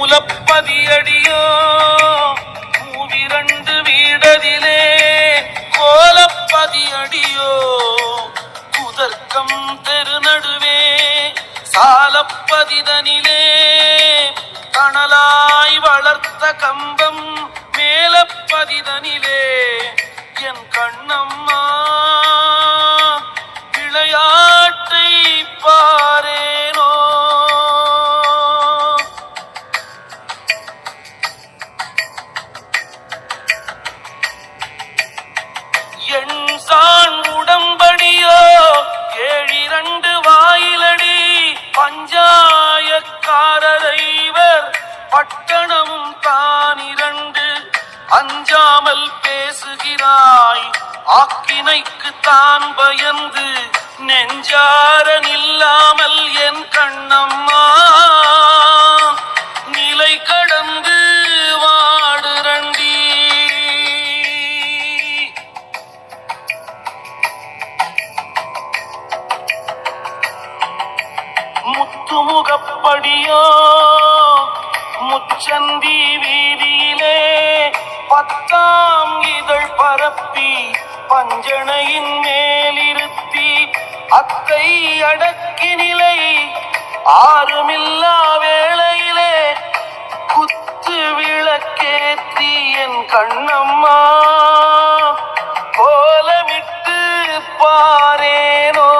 மூலப்பதியடியோ? மூவிரண்டு வீடதிலே கோலப்பதியடியோ? குதர்க்கம் தெருநடுவே சாலப்பதிதனிலே கணலாய் வளர்த்த கம்பம் மேலப்பதிதனிலே. என் கண்ணம்மா அஞ்சாமல் பேசுகிறாய். ஆக்கினைக்கு தான் பயந்து நெஞ்சார நில்லாமல் என் கண்ணம்மா. நிலை கடந்து வாடுரண்டி முத்துமுகப்படியோ முச்சந்தீவி பத்தாம் இதழ் பரப்பி பஞ்சனையின் மேலிருத்தி அத்தை அடக்கி நிலை ஆறுமில்லா வேளையிலே குத்து விளக்கேத்தி என் கண்ணம்மா. கோலமிட்டு பாரேனோ.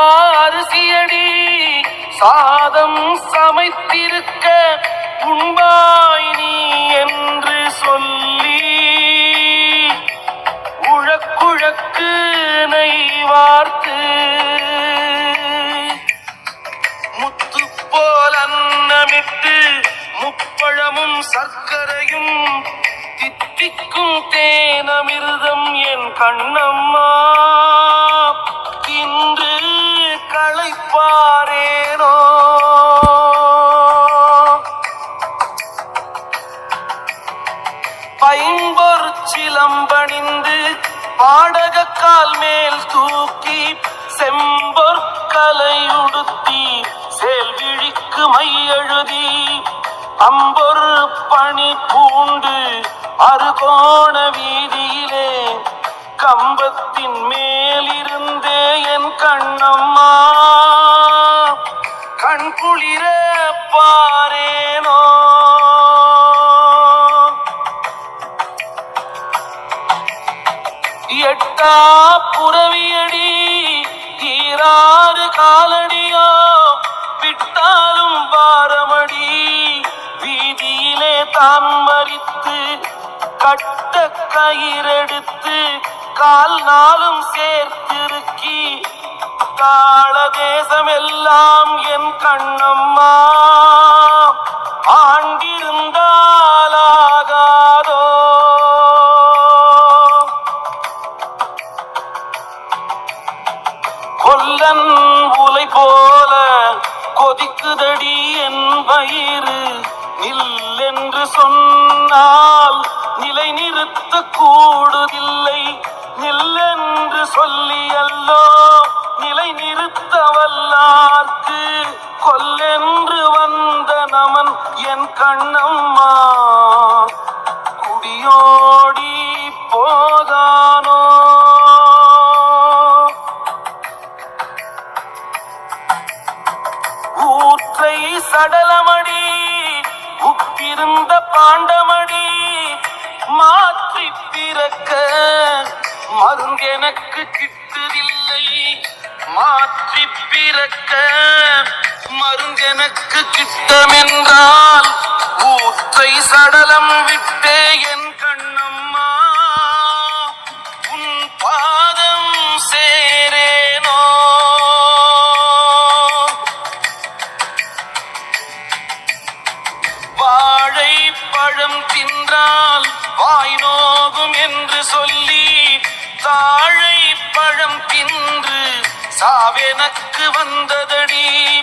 சம்பாரிசியடி சாதம் சமைத்திருக்க உண்பாய் நீ என்று சொல்லி உழக்குழக்கு நெய் வார்த்து முத்து போல் அன்னமிட்டு முப்பழமும் சர்க்கரையும் தித்திக்கும் தேனமிர்தம் என் கண்ணம்மா. இன்று களைப்பா சிலம்பணிந்து பாடகக்கால் மேல் தூக்கி செம்பொற் உடுத்தி செயல்விழிக்கு மையெழுதி அம்பொரு பணி பூண்டு அருகோண வீதியிலே கம்பத்தின் மேலிருந்தே என் கண்ணம்மா. கண் குளிர பா எட்டா புறவியடி ஈராறு காலடியோ விட்டாலும் பாரமடி. வீதியிலே தான் மறித்து கட்ட கயிறெடுத்து கால் நாளும் சேர்த்திருக்கி. காள தேசமெல்லாம் என் கண்ணம்மா. ஆண்டி கொல்லன் உலை போல கொதிக்குதடி என் வயிறு. நில்லென்று சொன்னால் நிலை நிறுத்த கூடுதில்லை. நில்லென்று சொல்லியல்லோ நிலை நிறுத்த வல்லார்க்கு கொல்லென்று வந்த நமன் என் கண்ணம்மா. குடியோடி ஊற்றை சடலமடி உப்பிருந்த பாண்டமடி மாற்றி பிறக்க மருங்கெனக்கு கிட்டதில்லை. மாற்றி பிறக்க மருங்கெனக்கு கிட்டமென்றால் ஊற்றை சடலம் விட்டே என் சாவெனக்கு வந்ததடி.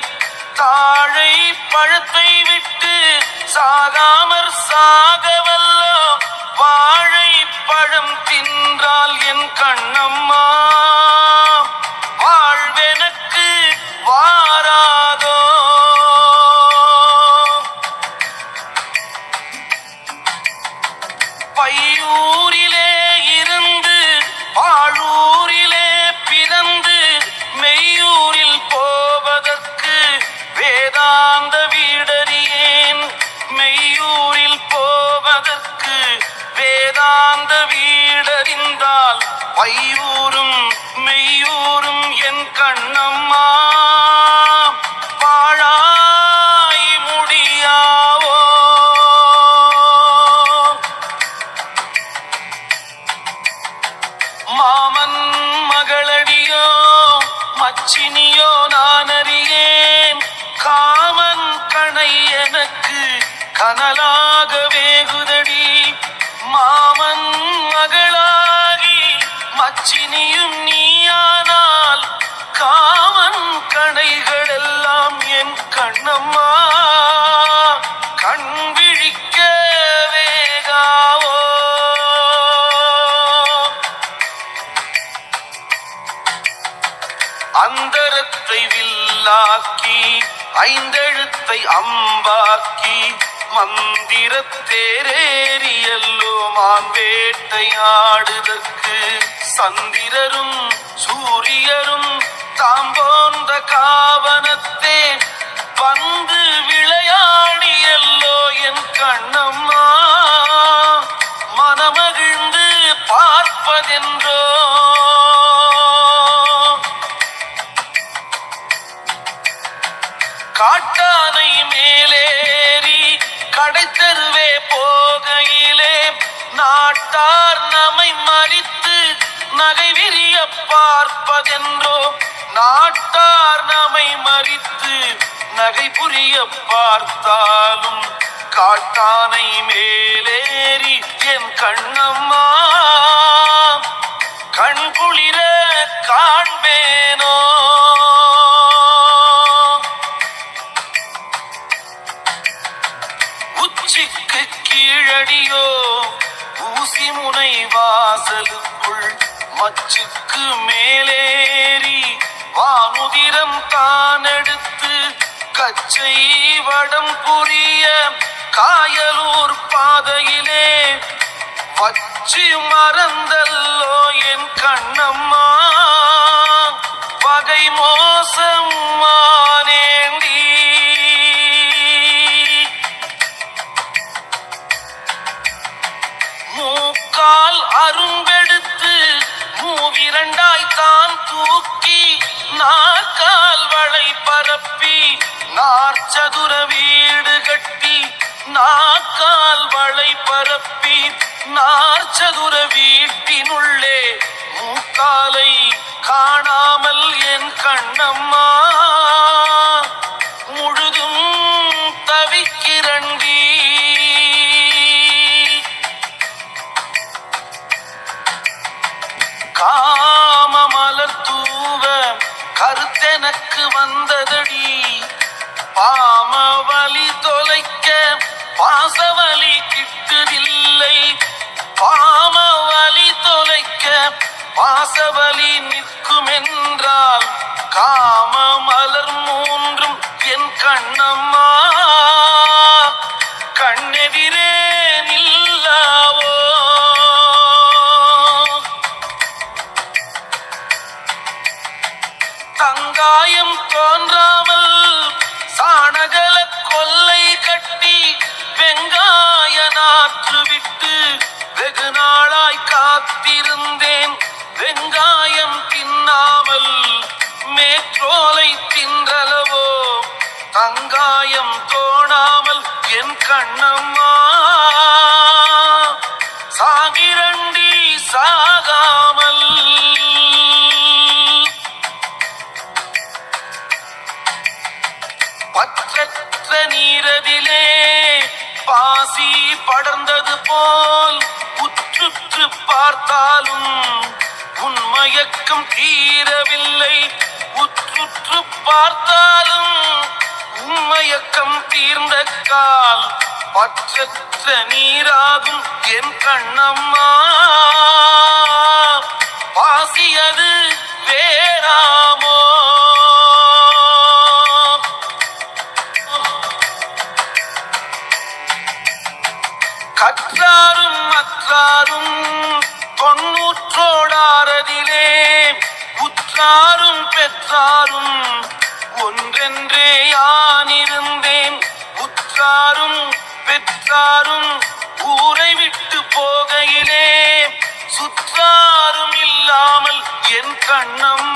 தாழை பழத்தை விட்டு சாகாமற் சாகவல்லோ. வாழை பழம் தின்றால் என் கண்ணம்மா. அதற்கு வேதாந்த வீடறிந்தால் பையூரும் மெய்யூரும் என் கண்ணம்மா. பாழாய் முடியாவோ? மாமன் மகளடியோ மச்சினியோ நான் அறியேன் காமன் கணை எனக்கு கனலாகவே மச்சினியும் நீயானால் காமன் கணைகள் எல்லாம் என் கண்ணம்மா. கண் விழிக்க வேகாவோ. அந்தரத்தை வில்லாக்கி ஐந்தெழுத்தை அம்பாக்கி மந்திரத்தேரேறியல்லோ மான் வேட்டையாடுதற்கு சந்திரரும் சூரியரும் தாம் போன்ற காவனத்தே வந்து விளையாடியல்லோ என் கண்ணம்மா. மனமகிழ்ந்து பார்ப்பதென்றோ. காட்டானை மேலேறி கடைத்தருவே போகையிலே நாட்டார் நம்மை மறித்து நகை விரிய பார்ப்பதென்றோ நாட்டார் நம்மை மறித்து நகை புரிய பார்த்தாலும் காட்டானை மேலேறி என் கண்ணம்மா கண் குளிர காண்பேனோ. உச்சிக்கு கீழடியோ ஊசி முனை வாசலுக்குள் மச்சுக்கு மேலேறி வானுதிரம் தானெடுத்து கச்சை வடம் புரிய காயலூர் பாதையிலே வச்சு மறந்தல்லோ என் கண்ணம்மா. பகை மோசம் மானேண்டி மூக்கால் அரும்பே மூவிரண்டாய் தான் தூக்கி நாற்கால் வளை பரப்பி நாற்சதுர வீடு கட்டி நாக்கால் வளை பரப்பி நாற்சதுர வீட்டினுள்ளே மூக்காலை காணாமல் என் கண்ணம்மா. வலி தொலைக்க பாசவலி கிட்டுதில்லை. பாம வலி தொலைக்க பாசவலி நிற்குமென்றால் காம மலர் மூன்றும் என் கண்ணம்மா. கண்ணம்மா. சாகிரண்டி சாகாமல். பற்றற்ற நீரவிலே பாசி படர்ந்தது போல் உற்றுற்று பார்த்தாலும் உன் மயக்கம் தீரவில்லை. உற்றுற்று பார்த்தால் தீர்ந்த கால் பற்றற்ற நீராகும் என் கண்ணம்மா. பாசியது வேறாமோ? கற்றாரும் மற்றாரும் தொன்னூற்றோடாரதிலே உற்றாரும் பெற்றாரும் ஒன்றென்றே யானிருந்த பெற்றாரும் ஊரை விட்டு போகையிலே சுற்றாரும் இல்லாமல் என் கண்ணம்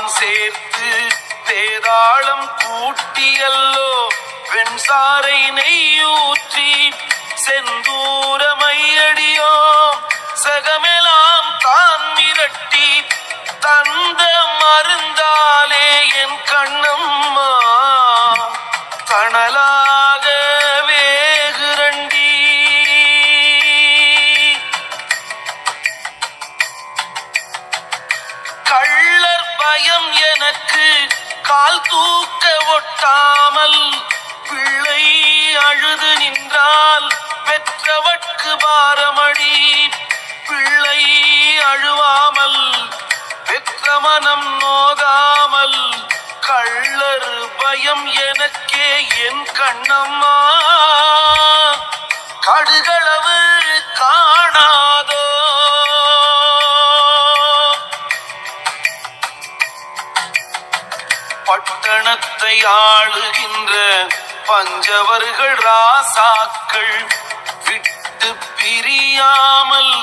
நான் சேர்த்து வேதாளம் கூட்டியல்லோ வெண்சாரை நெய்யூற்றி செந்தூரமையடியோ சகமெலாம் தான் மிரட்டி தந்த மருந்தாலே என் கண்ண என் கண்ணம்மா கடுகளவு காணாதோ? பட்டணத்தை ஆளுகின்ற பஞ்சவர்கள் ராசாக்கள் விட்டு பிரியாமல்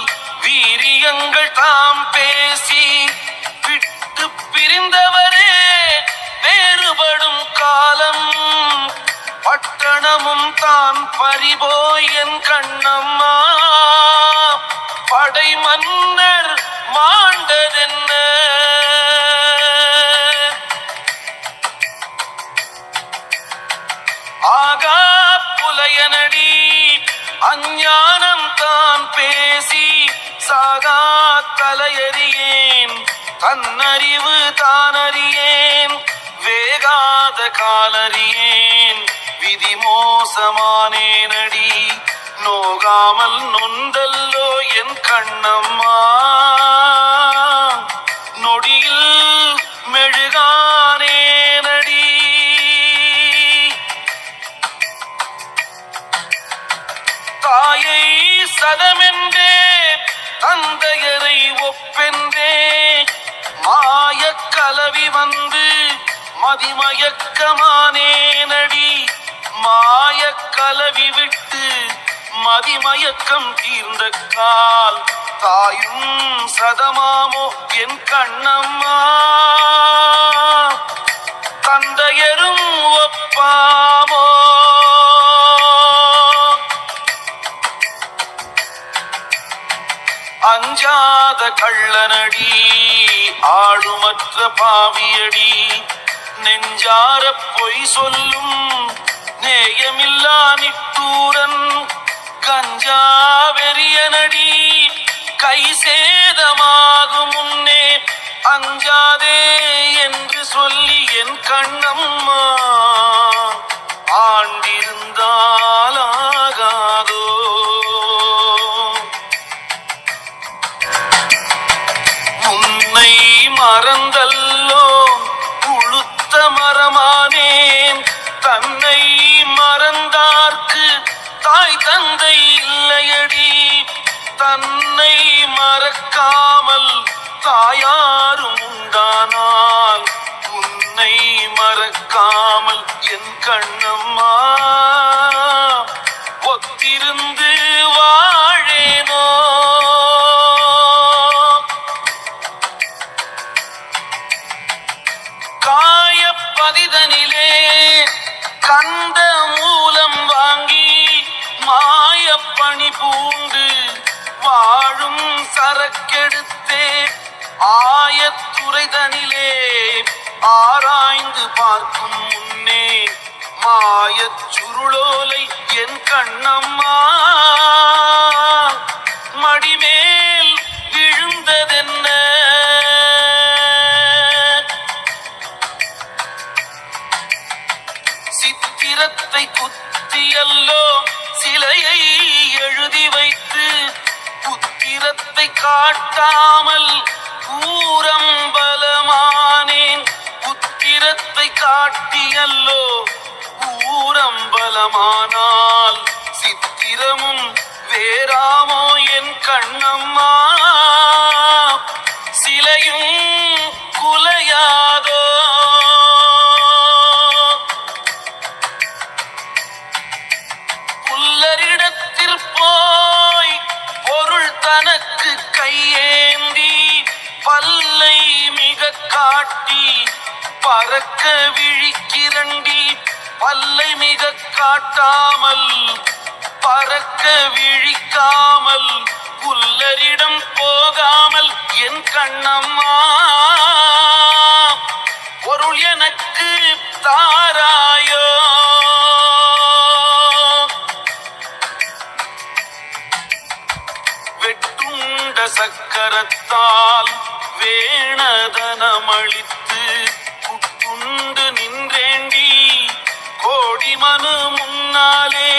வீரியங்கள் தாம் பேசி விட்டு பிரிந்தவரே வேறுபடும் காலம். பட்டணமும் தான் பறிபோய் என் கண்ணம்மா. படை மன்னர் மாண்டதென்ன? ஆகா புலையனடி அஞ்ஞானம் தான் பேசி சாகா தலையறியேன். தன்னறிவு தானறியேன் வேகாத காலறியேன். விதி மோசமானேனடி நோகாமல் நொந்தல்லோ என் கண்ணம்மா. நொடியில் மெழுகானேனடி தாயை சதமென்றே தந்தையரை ஒப்பென்றே. மாய கலவி வந்து மதிமயக்கமானேனடி மாய கலவி விட்டு மதிமயக்கம் தீர்ந்த கால். தாயும் சதமாமோ என் கண்ணம்மா. தந்தையரும் ஒப்பாமோ. அஞ்சாத கள்ளனடி ஆளுமற்ற பாவியடி நெஞ்சார பொய் சொல்லும் நேயமில்லா நிட்டூரன் கஞ்சா வெறியனடி கை சேதமாகும் முன்னே அஞ்சாதே என்று சொல்லி என் கண்ணம்மா. ஆண்டிருந்தால் பூண்டு வாழும் சரக்கெடுத்தே ஆயத்துறைதனிலே ஆராய்ந்து பார்க்கும் முன்னே மாயச் சுருளோலை என் கண்ணம்மா. மடிமேல் விழுந்ததென்ன? சித்திரத்தை குத்தியல்ல எழுதி வைத்து புத்திரத்தை காட்டாமல் பூரம் பலமானேன். புத்திரத்தை காட்டியல்லோ பூரம் பலமானால். சித்திரமும் வேறாமோ என் கண்ணம்மா. சிலையும் குலையாதோ பறக்க விழிக்கிறண்டி பல்லை மிக காட்டாமல் பறக்க விழிக்காமல் புல்லரிடம் போகாமல் என் கண்ணம்மா பொருள் எனக்கு தாராயோ. வெட்டுண்ட சக்கரத்தால் வேணதனமளித்த கொண்டு நின்றேண்டி கோடி மனு முன்னாலே